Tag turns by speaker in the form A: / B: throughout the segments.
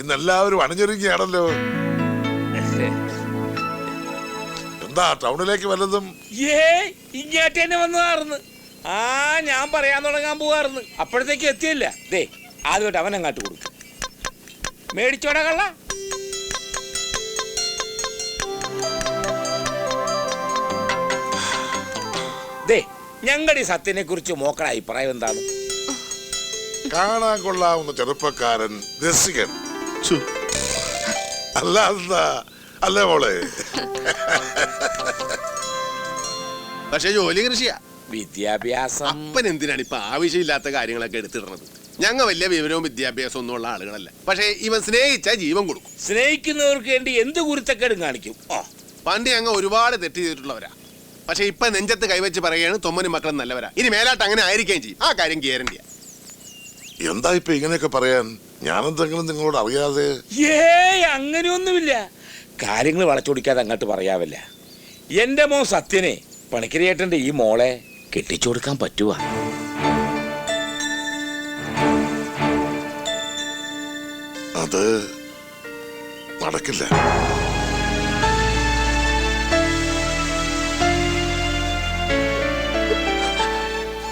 A: ഇന്ന് എല്ലാവരും അണിഞ്ഞൊരുങ്ങിയാണല്ലോ എന്താ ടൗണിലേക്ക് വല്ലതും?
B: ഏ ഇങ്ങോട്ട് തന്നെ വന്നതാർന്ന്. ആ ഞാൻ പറയാൻ തുടങ്ങാൻ പോവാർന്ന്. അപ്പോഴത്തേക്ക് എത്തിയില്ല. ദേ ആദ്യമായിട്ട് അവൻ അങ്ങാട്ട് കൊടുക്കും. മേടിച്ചോടാ കള്ള. ദേ ഞങ്ങളുടെ ഈ സത്യനെ കുറിച്ച് മോക്കളുടെ അഭിപ്രായം എന്താണ്?
A: കാണാൻ കൊള്ളാവുന്ന ചെറുപ്പക്കാരൻ രസികൻ.
C: ഛു,
A: അല്ല എന്താ അല്ലേ മോളെ?
C: പക്ഷെ ജോലി കൃഷിയാ.
B: വിദ്യാഭ്യാസം.
C: അപ്പൻ എന്തിനാണ് ഇപ്പൊ ആവശ്യമില്ലാത്ത കാര്യങ്ങളൊക്കെ എടുത്തിടുന്നത്? ഞങ്ങ വലിയ വിവരവും വിദ്യാഭ്യാസവും ഒന്നും ഉള്ള ആളുകളല്ല. പക്ഷേ ഇവൻ സ്നേഹിച്ചാൽ ജീവൻ കൊടുക്കും.
B: സ്നേഹിക്കുന്നവർക്ക് വേണ്ടി എന്ത് കുരുത്തക്കേടും കാണിക്കും? ഓ
C: പണ്ട് ഞങ്ങൾ ഒരുപാട് തെറ്റ് ചെയ്തിട്ടുള്ളവരാ. പക്ഷെ ഇപ്പൊ നെഞ്ചത്ത് കൈവച്ച് പറയുകയാണ് തൊമ്മനും മക്കളും നല്ലവരാ. ഇനി മേലാട്ട് അങ്ങനെ ആയിരിക്കുകയും ചെയ്യും. ആ കാര്യം ഗ്യാരണ്ടിയാ.
A: എന്താ ഇപ്പൊ ഇങ്ങനെയൊക്കെ പറയാൻ? ഞാനെന്തെങ്കിലും നിങ്ങളോട് അറിയാതെ?
B: ഏയ് അങ്ങനെയൊന്നുമില്ല. കാര്യങ്ങൾ വളച്ചൊടിക്കാതെ അങ്ങോട്ട് പറയാവില്ല. എന്റെ മോൻ സത്യനെ പണിക്കരയേട്ടന്റെ ഈ മോളെ കെട്ടിച്ചു കൊടുക്കാൻ പറ്റുവാ.
A: അത് നടക്കില്ല.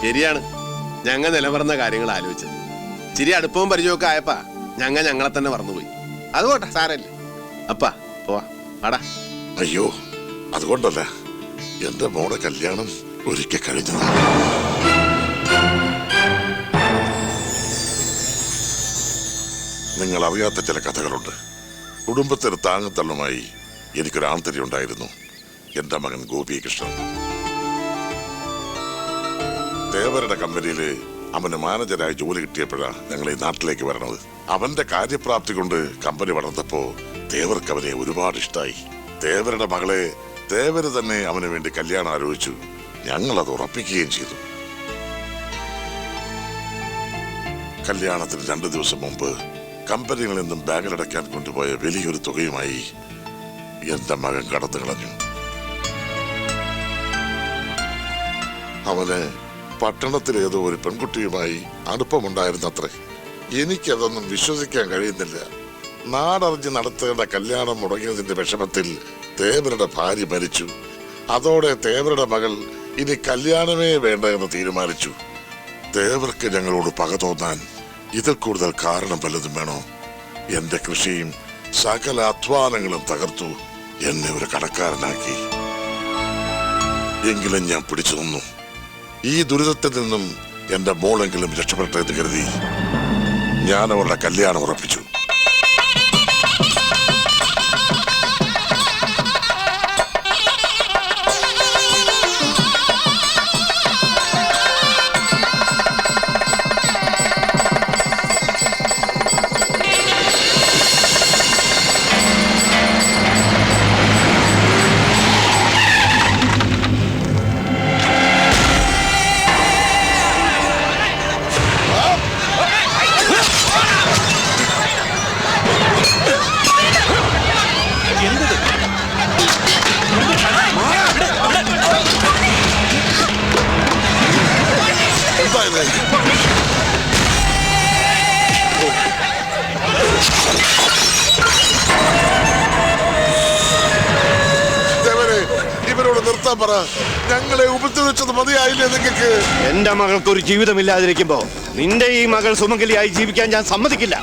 C: ശരിയാണ്. ഞങ്ങൾ നിലവർന്ന കാര്യങ്ങൾ ആലോചിച്ചത്. ചിരി അടുപ്പവും പരിചയമൊക്കെ ആയപ്പാ. ഞങ്ങ ഞങ്ങളെ തന്നെ മറന്നുപോയി. അതുകൊട്ടെ സാരല്ലേ അപ്പാ പോവാ. അടാ
A: അയ്യോ അതുകൊണ്ടല്ല. എന്റെ മോടെ കല്യാണം ഒരിക്കൽ കഴിഞ്ഞതാ. നിങ്ങൾ അറിയാത്ത ചില കഥകളുണ്ട്. കുടുംബത്തിന് താങ്ങത്തള്ളുമായി എനിക്കൊരു ആന്തരി ഉണ്ടായിരുന്നു. എന്റെ മകൻ ഗോപികൃഷ്ണൻ. ദേവരുടെ കമ്പനിയിൽ അവന് മാനേജരായി ജോലി കിട്ടിയപ്പോഴാണ് ഞങ്ങൾ ഈ നാട്ടിലേക്ക് വരണത്. അവന്റെ കാര്യപ്രാപ്തി കൊണ്ട് കമ്പനി വളർന്നപ്പോ ദേവർക്ക് അവനെ ഒരുപാട് ഇഷ്ടമായി ദേവരുടെ മകളെ ദേവര് തന്നെ അവന് വേണ്ടി കല്യാണം ആലോചിച്ചു. ഞങ്ങൾ അത് ഉറപ്പിക്കുകയും ചെയ്തു. കല്യാണത്തിന് രണ്ടു ദിവസം മുമ്പ് കമ്പനികളിൽ നിന്നും ബാങ്കിലടയ്ക്കാൻ കൊണ്ടുപോയ വലിയൊരു തുകയുമായി എന്റെ മകൻ കടന്നു കളഞ്ഞു. അവന് പട്ടണത്തിലേതോ ഒരു പെൺകുട്ടിയുമായി അടുപ്പമുണ്ടായിരുന്നത്രേ. എനിക്കതൊന്നും വിശ്വസിക്കാൻ കഴിയുന്നില്ല. നാടറിഞ്ഞ് നടത്തേണ്ട കല്യാണം മുടങ്ങിയതിന്റെ വിഷമത്തിൽ തേവരുടെ ഭാര്യ മരിച്ചു. അതോടെ തേവരുടെ മകൾ ഇനി കല്യാണമേ വേണ്ട എന്ന് തീരുമാനിച്ചു. തേവർക്ക് ഞങ്ങളോട് പക തോന്നാൻ ഇതിൽ കൂടുതൽ കാരണം വല്ലതും വേണോ? എന്റെ കൃഷിയും സകല അധ്വാനങ്ങളും തകർത്തു എന്നെ ഒരു കടക്കാരനാക്കി. എങ്കിലും ഞാൻ പിടിച്ചു നിന്നു. ഈ ദുരിതത്തിൽ നിന്നും എന്റെ മോളെങ്കിലും രക്ഷപ്പെട്ടെ എന്ന് കരുതി ഞാൻ അവരുടെ കല്യാണം ഉറപ്പിച്ചു. പറ ഞങ്ങളെ ഉപദ്രവിച്ചത് മതിയായില്ലേ നിങ്ങൾക്ക്
D: എന്റെ മകൾക്ക് ഒരു ജീവിതമില്ലാതിരിക്കുമ്പോ നിന്റെ ഈ മകൾ സുമംഗലിയായി ജീവിക്കാൻ ഞാൻ സമ്മതിക്കില്ല.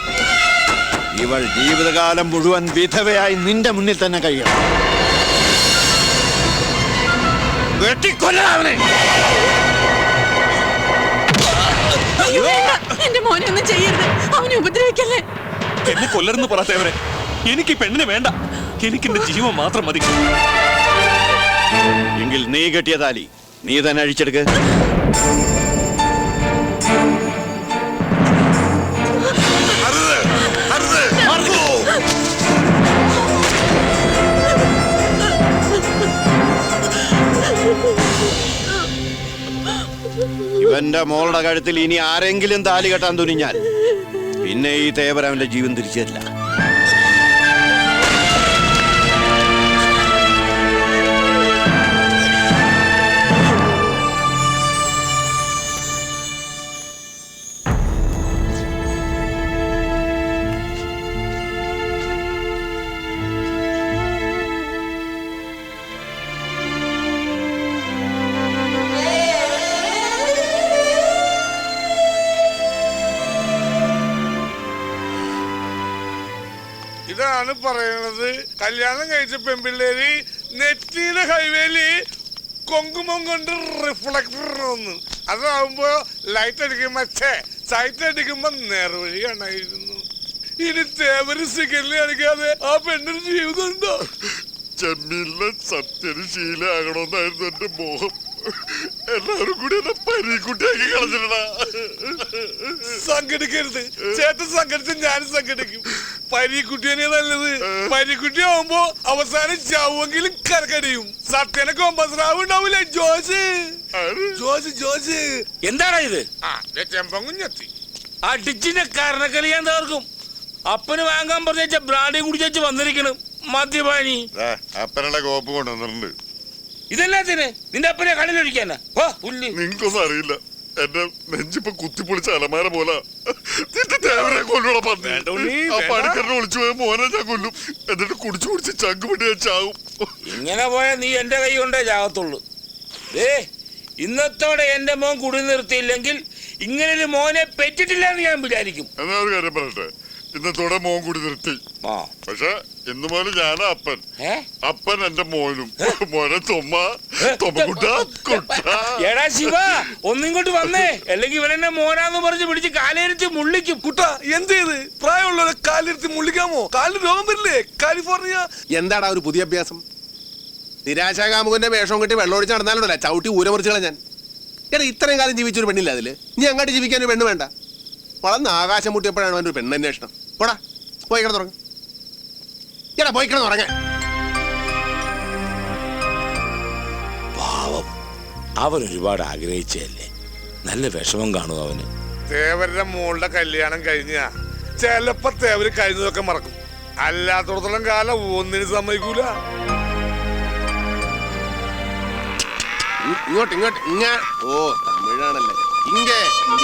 D: ഇവൾ ജീവിതകാലം മുഴുവൻ വിധവയായി നിന്റെ മുന്നിൽ തന്നെ കഴിയണം. വെട്ടിക്കൊല്ലണം അവനെ.
E: എന്റെ മോനെ ഒന്നും ചെയ്യരുത്. അവനെ ഉപദ്രവിക്കല്ലേ?
F: എന്നെ കൊല്ലരുന്ന് പറയാത്തവരെ എനിക്ക് പെണ്ണിനെ വേണ്ട. എനിക്ക് എന്റെ ജീവൻ മാത്രം മതി.
D: എങ്കിൽ നീ കെട്ടിയ താലി നീ തന്നെ അഴിച്ചെടുക്ക്! ഇവന്റെ മോളുടെ കഴുത്തിൽ ഇനി ആരെങ്കിലും താലി കെട്ടാൻ തുനിഞ്ഞാൽ പിന്നെ ഈ തേവരവന്റെ ജീവൻ തിരിച്ചു
G: ഇതാണ് പറയണത് കല്യാണം കഴിച്ച പെമ്പിള്ളേര് നെറ്റിയുടെ ഹൈവേയിൽ കൊങ്കുമം കൊണ്ട് റിഫ്ലക്ടർ ഒന്ന് അതാവുമ്പോ ലൈറ്റ് അടിക്കുമ്പോ ഛേ സൈറ്റ് അടിക്കുമ്പോ നേർവഴി കാണായിരുന്നു. ഇനി തേവര് സിഗരറ്റ് അടിക്കാതെ ആ പെണ്ണിന് ജീവിതം ഉണ്ടോ? ചെമ്മീനിലെ സത്യന് ശീലമാകണമെന്നായിരുന്നു എന്റെ മോഹം. എല്ലാരും കൂടി എന്നെ പരീക്കുട്ടിയാക്കി കളഞ്ഞിട്ടാ. സംഘടിക്കരുത്. ചേട്ടൻ സംഘടിച്ച് ഞാൻ സംഘടിക്കും. പരീക്കുട്ടിയെ നല്ലത്. പരീക്കുട്ടി ആവുമ്പോ അവസാനം ചാവുമെങ്കിലും കരക്കടിയും. സത്യനെ കൊമ്പസ്രാവ് ഉണ്ടാവൂലേ ജോസ്? ജോസ് ജോസ്.
B: എന്താടാ ഇത്?
G: ആ ചെമ്പങ്കുഞ്ഞെത്തി
B: അടിച്ചിന്റെ കരണക്കലിയാൻ തീർക്കും അപ്പന് വാങ്ങാൻ പറഞ്ഞ ബ്രാഡി കുടിച്ചു വന്നിരിക്കണം. മദ്യപാനി
G: അപ്പനുള്ള കോപ്പ് കൊണ്ടുവന്നിട്ടുണ്ട്.
B: ഇതെല്ലാത്തിന് നിന്റെ അപ്പനെ കടലൊഴിക്കാനാ ഓ പുല്ല്.
G: നിങ്ങൾക്കൊന്നും അറിയില്ല. എന്റെ നെഞ്ചിപ്പൊ കുത്തിപ്പൊളിച്ച അലമാര പോലെ. കൊല്ലൂടെ പന്നി. ആ പണിക്കറിനെ ഒളിച്ചു പോയ മോനെ ഞാൻ കൊല്ലും. എന്നിട്ട് കുടിച്ചു കുടിച്ച് ചങ്ക് പിടി ഞാൻ ചാവും.
B: ഇങ്ങനെ പോയാൽ നീ എന്റെ കൈ കൊണ്ടേ ചാകത്തുള്ളൂ. ഏ ഇന്നത്തോടെ എന്റെ മോൻ കുടി നിർത്തിയില്ലെങ്കിൽ ഇങ്ങനൊരു മോനെ പെറ്റിട്ടില്ല എന്ന് ഞാൻ വിചാരിക്കും.
G: എന്നാ ഒരു കാര്യം പറയട്ടെ? ഇന്നത്തോടെ മോൻ കുടി നിർത്തി.
B: ആ.
G: പക്ഷെ ഇന്ന് മുതൽ ഞാനാ അപ്പൻ. അപ്പൻ എന്റെ മോനും. മോനെ തൊമ്മ. തൊമ്മക്കുട്ട കുട്ട.
B: എടാ ശിവ ഒന്നിങ്ങോട്ട് വന്നേ. അല്ലെങ്കിൽ ഇവനെന്നെ മോനാന്ന് പറഞ്ഞ് പിടിച്ച് കാലേരിച്ച് മുള്ളിക്കും.
H: കുട്ട എന്ത് ചെയ്ത്? പ്രായമുള്ളവരെ കാലിരുത്തി മുള്ളിക്കാമോ? കാലിന് രോഗം വരില്ലേ? കാലിഫോർണിയ?
C: എന്താടാ ഒരു പുതിയ അഭ്യാസം? നിരാശാകാമുകന്റെ വേഷം കെട്ടി വെള്ളമൊഴിച്ച് നടന്നാലുണ്ടല്ല. ചവിട്ടി ഊരമറിച്ചുകളെ ഞാൻ. എടാ ഇത്രയും കാലം ജീവിച്ചൊരു പെണ്ണില്ല അതിൽ? നീ അങ്ങോട്ട് ജീവിക്കാൻ ഒരു പെണ്ണ് വേണ്ട. വളർന്ന് ആകാശം മുട്ടിയപ്പോഴാണ് അവന്റെ ഒരു പെണ്ണന്വേഷണം പോടാ പോയി കിടന്നു തുടങ്ങ എടാ പോയി കിടന്ന് തുടങ്ങാൻ
B: പാവം. അവൻ ഒരുപാട് ആഗ്രഹിച്ചല്ലേ നല്ല വിഷമം കാണും അവന്.
G: തേവരുടെ മോളുടെ കല്യാണം കഴിഞ്ഞ ചിലപ്പോ തേവര് കഴിഞ്ഞതൊക്കെ മറക്കും. അല്ലാത്തടത്തോളം കാലം ഒന്നിനു സമ്മതിക്കൂല.
C: ഇങ്ങോട്ട് ഇങ്ങോട്ട് ഇങ്ങ ഓ തമിഴാണല്ലേ. ഇങ്ങേ. ഇങ്ങ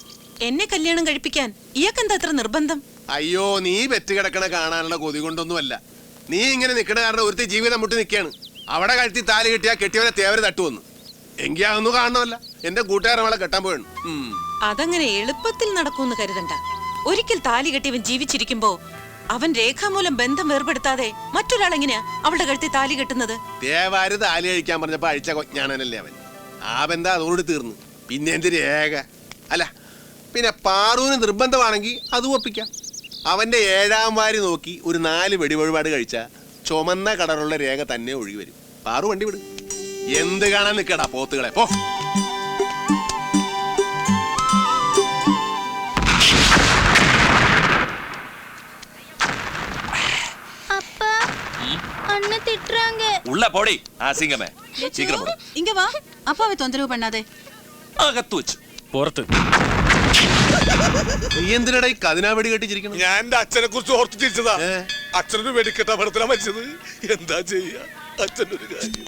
E: എന്നെ കല്യാണം കഴിപ്പിക്കാൻ ഇയാക്കെന്താ അത്ര നിർബന്ധം?
C: അയ്യോ നീ വെറ്റ് കിടക്കണ കാണാനുള്ള കൊതി കൊണ്ടൊന്നുമല്ല. നീ ഇങ്ങനെ നിക്കണ കാരണം ഒരുത്തി ജീവിതം മുട്ടി നിൽക്കുകയാണ് അവിടെ കഴുത്തി താലി കിട്ടിയാ കെട്ടിയവരെ തേവര് തട്ടുവന്നു എങ്കിൽ അതൊന്നും കാണണമല്ല. എന്റെ കൂട്ടുകാരൻ അവളെ കെട്ടാൻ പോയാണ്
E: അതങ്ങനെ എളുപ്പത്തിൽ നടക്കുമെന്ന് കരുതണ്ട. ഒരിക്കൽ താലി കെട്ടിയവൻ ജീവിച്ചിരിക്കുമ്പോ അവൻ രേഖാമൂലം ബന്ധം വേർപെടുത്താതെ മറ്റൊരാൾ എങ്ങനെയാ അവളുടെ കഴുത്തി താലി കെട്ടുന്നത്?
C: തേവാര് താലി കഴിക്കാൻ പറഞ്ഞപ്പോ അഴിച്ച കൊഞ്ഞാണനല്ലേ അവൻ. ആ ബന്ധം അതോട് തീർന്നു. പിന്നെ എന്ത് രേഖ? അല്ല പിന്നെ പാറൂന് നിർബന്ധമാണെങ്കിൽ അതും ഒപ്പിക്കാം അവന്റെ ഏഴാം വാരി നോക്കി ഒരു നാല് വെടിവഴിപാട് കഴിച്ച ചുമന്ന കളറുള്ള രേഖ തന്നെ ഒഴുകി വരും പാറു വണ്ടി വിട് എന്ത് കാണാൻ നിൽക്കടാ പോത്തുകളെ പോ
I: அப்பா அண்ணன் திட்டுறாங்க
J: ഉള്ള പോടി ആസിംഗമേ സീക്കിരം പോടി.
E: ഇങ്ങ വാ അപ്പാവെ തൊന്തരവ്
C: നീ എന്തിനടാ ഈ കതിനാ വെടി കെട്ടിച്ചിരിക്കണം
G: ഞാൻ എന്റെ അച്ഛനെ കുറിച്ച് ഓർത്ത് ചിരിച്ചതാ.
C: ഏ?
G: അച്ഛനൊരു വെടിക്കെട്ട അപകടത്തിലാ മരിച്ചത്. എന്താ ചെയ്യാ? അച്ഛന്റെ ഒരു കാര്യം.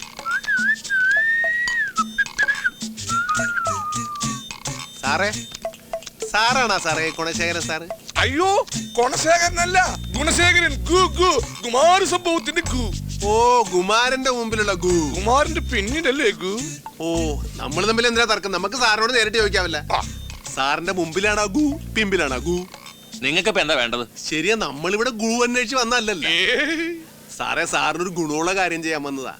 C: സാറേ സാറാണാ സാറേ ഗുണശേഖരൻ സാറ്?
G: അയ്യോ കൊണശേഖരനല്ല ഗുണശേഖരൻ. ഗു ഗു. കുമാര സംഭവത്തിന്റെ ഗു.
C: ഓ കുമാരന്റെ മുമ്പിലുള്ള ഗു.
G: കുമാരന്റെ പിന്നീടല്ലേ ഗു?
C: ഓ നമ്മൾ തമ്മിൽ എന്തിനാ തർക്കം? നമുക്ക് സാറിനോട് നേരിട്ട് ചോദിക്കാവല്ലേ
G: ആ.
C: സാറിന്റെ മുമ്പിലാണോ ഗു പിമ്പിലാണോ ഗു.
J: നിങ്ങൾക്ക് ഇപ്പൊ എന്താ വേണ്ടത്?
C: ശരിയാ നമ്മളിവിടെ ഗു അന്വേഷിച്ച് വന്നല്ലല്ലോ സാറേ സാറിനൊരു ഗുണമുള്ള കാര്യം ചെയ്യാൻ വന്നതാ.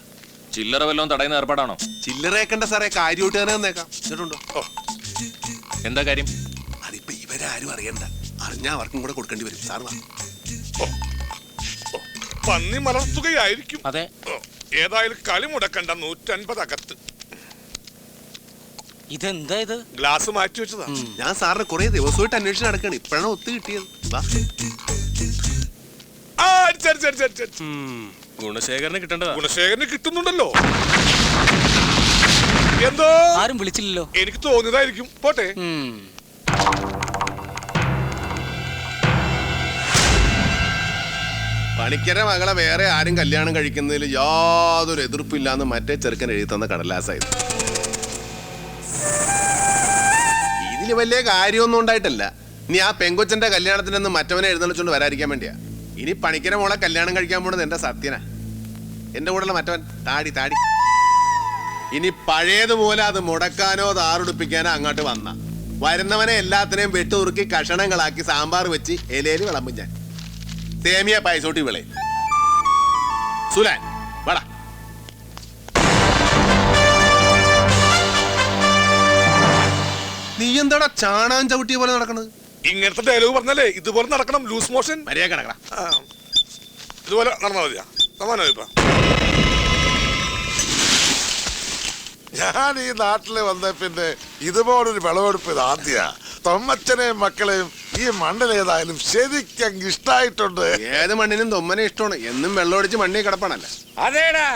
J: ചില്ലറ വല്ലതും തടയുന്ന ഏർപ്പാടാണോ?
C: ചില്ലറയേക്കണ്ട സാറേ കാര്യമായിട്ട് തന്നെ വന്നേക്കാം.
J: എന്താ കാര്യം?
C: അതിപ്പോ ഇവരാരും അറിയണ്ട. അറിഞ്ഞാ അവർക്കും കൂടെ കൊടുക്കേണ്ടി വരും. സാർ വാ.
G: പന്നി മലർത്തുകയായിരിക്കും.
J: അതെ.
G: ഏതായാലും കളി മുടക്കണ്ട നൂറ്റൻപത് അകത്ത്.
J: ഇതെന്താ ഇത്?
G: ഗ്ലാസ് മാറ്റി വെച്ചതാ.
C: ഞാൻ സാറിന് കുറെ ദിവസമായിട്ട് അന്വേഷണം നടക്കാണ്. ഇപ്പോഴാണ് ഒത്തു കിട്ടിയത്. വാ.
G: ആ.
F: ഗുണശേഖരനെ കിട്ടേണ്ടതാ.
G: ഗുണശേഖരന് കിട്ടുന്നുണ്ടല്ലോ. എന്തോ?
K: ആരും വിളിച്ചില്ലല്ലോ.
G: എനിക്ക് തോന്നിയതായിരിക്കും. പോട്ടെ.
K: ഉം.
C: പണിക്കര മകളെ വേറെ ആരും കല്യാണം കഴിക്കുന്നതിൽ യാതൊരു എതിർപ്പില്ലാന്ന് മറ്റേ ചെറുക്കൻ എഴുതി തന്ന കടലാസായത് ഇതിൽ വലിയ കാര്യമൊന്നും ഉണ്ടായിട്ടല്ല. ഇനി ആ പെങ്കൊച്ചന്റെ കല്യാണത്തിന് നിന്ന് മറ്റവനെ എഴുന്നള്ളിച്ചോണ്ട് വരാതിരിക്കാൻ വേണ്ടിയാ. ഇനി പണിക്കര മോളെ കല്യാണം കഴിക്കാൻ പോണത് എന്റെ സത്യനാ. എന്റെ കൂടെയുള്ള മറ്റവൻ താടി താടി. ഇനി പഴയതുപോലെ അത് മുടക്കാനോ താറുടിപ്പിക്കാനോ അങ്ങോട്ട് വന്ന. വരുന്നവനെ എല്ലാത്തിനെയും വെട്ടുറുക്കി കഷണങ്ങളാക്കി സാമ്പാർ വെച്ച് ഇലയിൽ വിളമ്പും ഞാൻ. സേമിയ പായസോട്ടി വിളയും. സുലാൻ നീ എന്താടാ ചാണാൻ ചവിട്ടിയ പോലെ നടക്കണത്?
G: ഇങ്ങനത്തെ ഡയലോഗ് പറഞ്ഞല്ലേ ഇതുപോലെ നടക്കണം ലൂസ് മോഷൻ
C: മര്യാദ കിടക്കട.
G: ഇതുപോലെ നടന്നാ മതിയാ. സമാനോ ഇപ്പൊ
A: ഞാൻ ഈ നാട്ടിൽ വന്ന പിന്നെ ഇതുപോലൊരു വിളവെടുപ്പ് ഇത് ആദ്യ. തൊമ്മച്ചനെയും മക്കളെയും ഈ മണ്ണിലേതായാലും ശരിക്കും ഇഷ്ടായിട്ടുണ്ട്.
C: ഏത് മണ്ണിനും തൊമ്മനെ ഇഷ്ടമാണ്. എന്നും വെള്ളമടിച്ച് മണ്ണിൽ കിടപ്പാണല്ല.
B: അതേടാ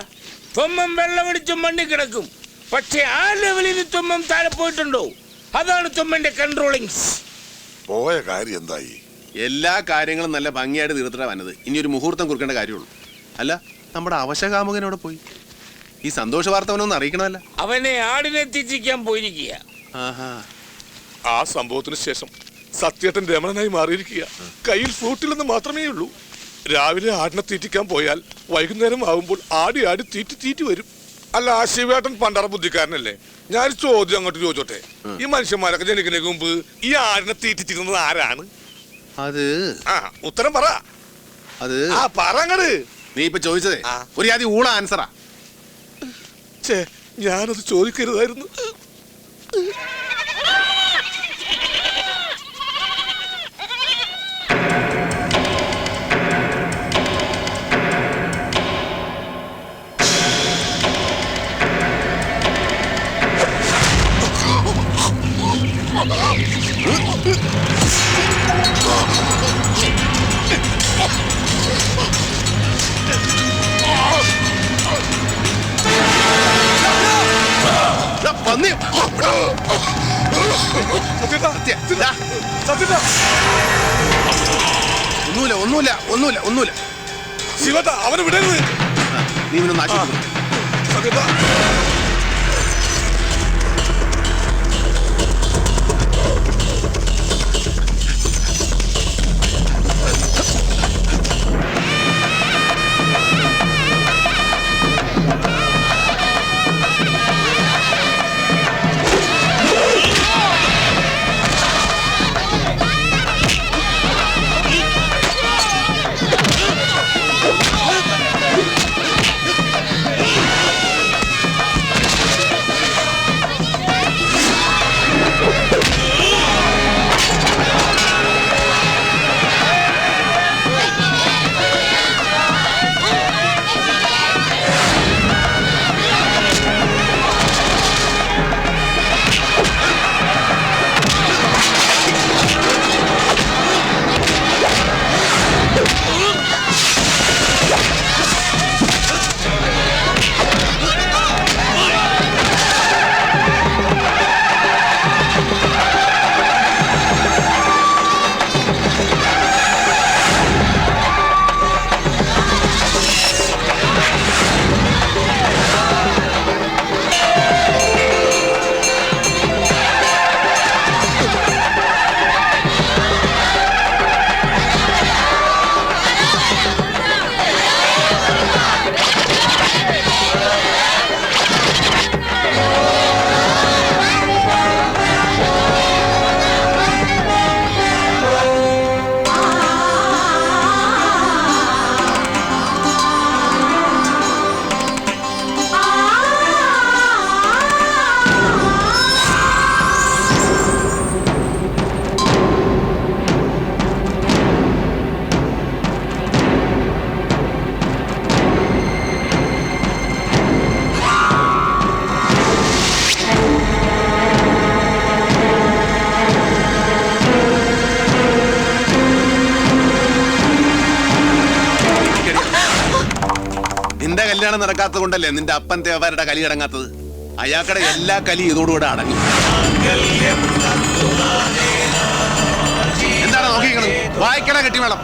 B: തൊമ്മം വെള്ളമടിച്ചും മണ്ണിൽ കിടക്കും. പക്ഷെ ആ ലെവലിൽ തൊമ്മം താഴെ പോയിട്ടുണ്ടോ? അതാണ് തുമ്മന്റെ കൺട്രോളിങ്സ്
A: പോയ കാര്യം എന്തായി?
C: എല്ലാ കാര്യങ്ങളും നല്ല ഭംഗിയായിട്ട് തീർത്തിട്ടാ വന്നത്. ഇനി ഒരു മുഹൂർത്തം കുറിക്കേണ്ട കാര്യമുള്ളൂ. അല്ല നമ്മുടെ അവശകാമുകനോട് പോയി? ഈ സന്തോഷ വാർത്ത അവനൊന്നും അറിയിക്കണമല്ല?
B: അവനെ ആടിനെ തിരിച്ചിക്കാൻ പോയിരിക്കുക.
C: ആഹാ.
G: ആ സംഭവത്തിന് ശേഷം സത്യേട്ടൻ രമണനായി മാറിയിരിക്കുക. കയ്യിൽ ഫ്രൂട്ടില്ലെന്ന് മാത്രമേ ഉള്ളൂ രാവിലെ ആടിനെ തീറ്റിക്കാൻ പോയാൽ വൈകുന്നേരം ആകുമ്പോൾ ആടി ആടി തീറ്റി തീറ്റി വരും. അല്ല ആ ശിവേട്ടൻ പണ്ടറ ബുദ്ധിക്കാരനല്ലേ? ഞാൻ ചോദ്യം അങ്ങോട്ട് ചോദിച്ചോട്ടെ? ഈ മനുഷ്യന്മാരൊക്കെ ജനിക്കുന്നതിന് മുമ്പ് ഈ ആടിനെ തീറ്റിച്ചിരുന്നത് ആരാണ്?
C: അത്
G: ആ ഉത്തരം പറ.
C: അത്
G: ആ പറ അങ്ങട്
C: നീ ഇപ്പൊ ചോദിച്ചതേ.
G: ആ.
C: ഒരു ആദ്യം ഊള ആൻസറാ
G: ഛേ ഞാനത് ചോദിക്കരുതായിരുന്നു.
C: പന്നി. ഒന്നുമില്ല ഒന്നുമില്ല ഒന്നുമില്ല ഒന്നുമില്ല
G: ശിവത അവനെ വിടരുത്
C: നീ ഇവനൊന്ന് ആക്കി
G: സത്യേട്ടാ
C: കല്യാണം നടക്കാത്തത് കൊണ്ടല്ലേ നിന്റെ അപ്പൻ തേവാരുടെ കലി അടങ്ങാത്തത്? അയാൾക്കടെ എല്ലാ കലി ഇതോടുകൂടെ അടങ്ങി. എന്താണ് നോക്കിക്കണത് വായിക്കണം കെട്ടി വേണം